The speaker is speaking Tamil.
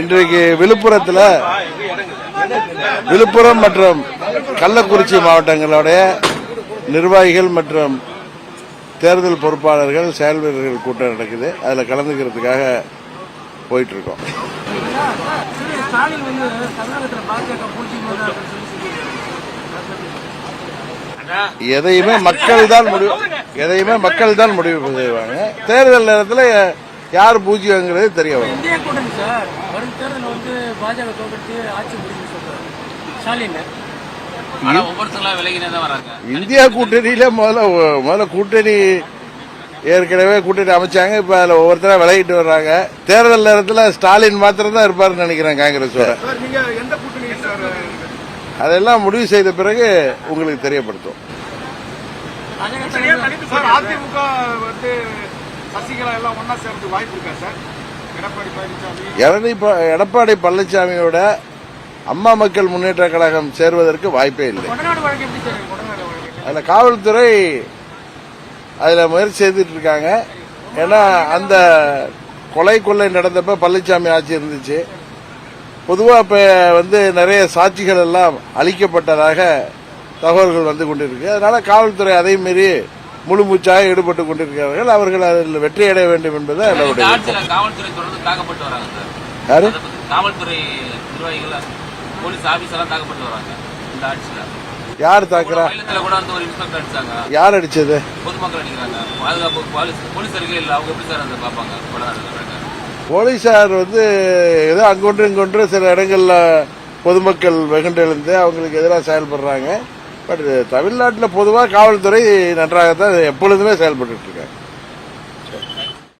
இன்றைக்கு விழுப்புரத்தில் விழுப்புரம் மற்றும் கள்ளக்குறிச்சி மாவட்டங்களுடைய நிர்வாகிகள் மற்றும் தேர்தல் பொறுப்பாளர்கள் செயல் வீரர்கள் கூட்டம் நடக்குது. அதில் கலந்துக்கிறதுக்காக போயிட்டு இருக்கோம் எதையுமே மக்கள் தான் முடிவு எதையுமே மக்கள் தான் முடிவு செய்வாங்க. தேர்தல் நேரத்தில் யார் பூஜ்யங்கிறது தெரிய வரும். இந்தியா கூட்டணி சார். வரும் தேர்தலில் வந்து பாஜக தோற்கடிச்சு ஆட்சி முடியும்னு சொல்றாரு. ஸ்டாலின். இந்தியா கூட்டணியில முதல்ல முதல்ல கூட்டணி ஏற்கனவே கூட்டணி அமைச்சாங்க. இப்ப அதுல ஒவ்வொருத்தரா விலகிட்டு வர்றாங்க. தேர்தல் நேரத்தில் ஸ்டாலின் மாத்திரம் தான் இருப்பாருன்னு நினைக்கிறேன் காங்கிரஸோட. சார் நீங்க எந்த கூட்டணி சார் அதெல்லாம் முடிவு செய்த பிறகு உங்களுக்கு தெரியப்படுத்தும். சார் அதிமுக சசிகலா எல்லாம் ஒன்னா சேர்ந்து வாய்ப்பு இருக்கா சார்? எடப்பாடி பழனிசாமி. எடப்பாடி பழனிசாமியோட அம்மா மக்கள் முன்னேற்ற கழகம் சேர்வதற்கு வாய்ப்பே இல்லை. அதில் காவல்துறை அதில் முயற்சி செய்துட்டு இருக்காங்க. ஏன்னா அந்த கொலை கொள்ளை நடந்தப்ப பழனிசாமி ஆட்சி இருந்துச்சு. பொதுவாக இப்போ வந்து நிறைய சாட்சிகள் எல்லாம் அளிக்கப்பட்டதாக தகவல்கள் வந்து கொண்டிருக்கு. அதனால காவல்துறை அதை மீறி முழு மூச்சாக ஈடுபட்டு கொண்டிருக்கிறார்கள். அவர்கள் அதில் வெற்றி அடைய வேண்டும் என்பது என்னுடைய யாரு? யார் தாக்குறா? யார் அடிச்சது? போலீசார் வந்து ஏதோ அங்கொன்று இங்கொன்று சில இடங்கள்ல பொதுமக்கள் வெகுண்டெழுந்து அவங்களுக்கு எதிராக செயல்படுறாங்க. பட் தமிழ்நாட்டில் பொதுவாக காவல்துறை நன்றாகத்தான் எப்பொழுதுமே செயல்பட்டு இருக்காங்க.